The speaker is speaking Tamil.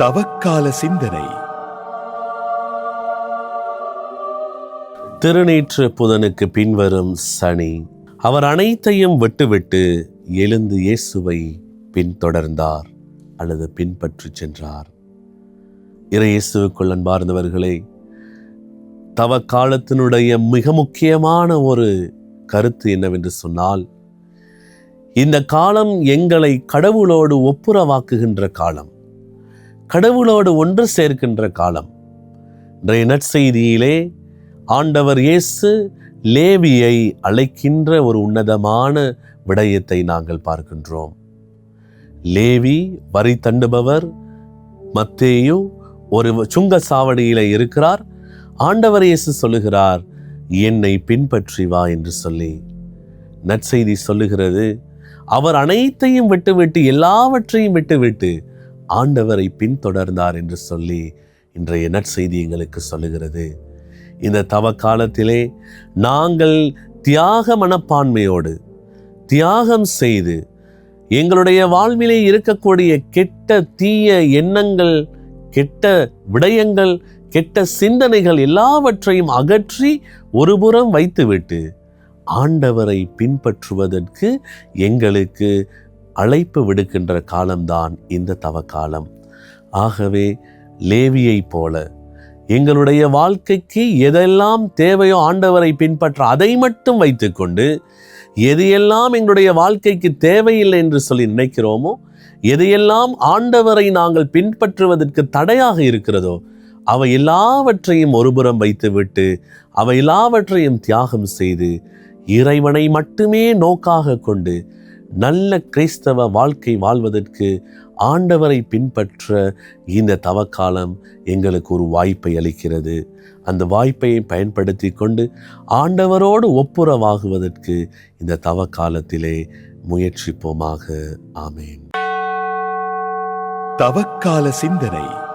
தவக்கால சிந்தனை. திருநீற்று புதனுக்கு பின்வரும் சனி அவர் அனைத்தையும் விட்டுவிட்டு எழுந்து இயேசுவை பின்தொடர்ந்தார் அல்லது பின்பற்றி சென்றார். இறை இயேசுவுக்குள் அன்பார்ந்தவர்களே தவ காலத்தினுடைய மிக முக்கியமான ஒரு கருத்து என்னவென்று சொன்னால் இந்த காலம் எங்களை கடவுளோடு ஒப்புரவாக்குகின்ற காலம். கடவுளோடு ஒன்று சேர்க்கின்ற காலம். இன்றைய நற்செய்தியிலே ஆண்டவர் இயேசு லேவியை அழைக்கின்ற ஒரு உன்னதமான விடயத்தை நாங்கள் பார்க்கின்றோம். லேவி வரி தண்டுபவர் மத்தேயு ஒரு சுங்க சாவடியில இருக்கிறார். ஆண்டவர் இயேசு சொல்லுகிறார் என்னை பின்பற்றி வா என்று சொல்லி. நற்செய்தி சொல்லுகிறது அவர் அனைத்தையும் விட்டுவிட்டு எல்லாவற்றையும் விட்டுவிட்டு ஆண்டவரை பின்தொடர்ந்தார் என்று சொல்லி இன்றைய நற்செய்தி எங்களுக்கு சொல்லுகிறது. இந்த தவ காலத்திலே நாங்கள் தியாக மனப்பான்மையோடு தியாகம் செய்து எங்களுடைய வாழ்விலே இருக்கக்கூடிய கெட்ட தீய எண்ணங்கள் கெட்ட விடயங்கள் கெட்ட சிந்தனைகள் எல்லாவற்றையும் அகற்றி ஒருபுறம் வைத்துவிட்டு ஆண்டவரை பின்பற்றுவதற்கு எங்களுக்கு அழைப்பு விடுக்கின்ற காலம்தான் இந்த தவக்காலம். ஆகவே லேவியைப் போல எங்களுடைய வாழ்க்கைக்கு எதெல்லாம் தேவையோ ஆண்டவரை பின்பற்ற அதை மட்டும் வைத்துக்கொண்டு எதையெல்லாம் எங்களுடைய வாழ்க்கைக்கு தேவையில்லை என்று சொல்லி நினைக்கிறோமோ எதையெல்லாம் ஆண்டவரை நாங்கள் பின்பற்றுவதற்கு தடையாக இருக்கிறதோ அவை எல்லாவற்றையும் ஒருபுறம் வைத்துவிட்டு அவை எல்லாவற்றையும் தியாகம் செய்து இறைவனை மட்டுமே நோக்காக கொண்டு நல்ல கிறிஸ்தவ வாழ்க்கை வாழ்வதற்கு ஆண்டவரை பின்பற்ற இந்த தவக்காலம் எங்களுக்கு ஒரு வாய்ப்பை அளிக்கிறது. அந்த வாய்ப்பையை பயன்படுத்தி கொண்டு ஆண்டவரோடு ஒப்புரவாகுவதற்கு இந்த தவக்காலத்திலே முயற்சிப்போமாக. ஆமேன். தவக்கால சிந்தனை.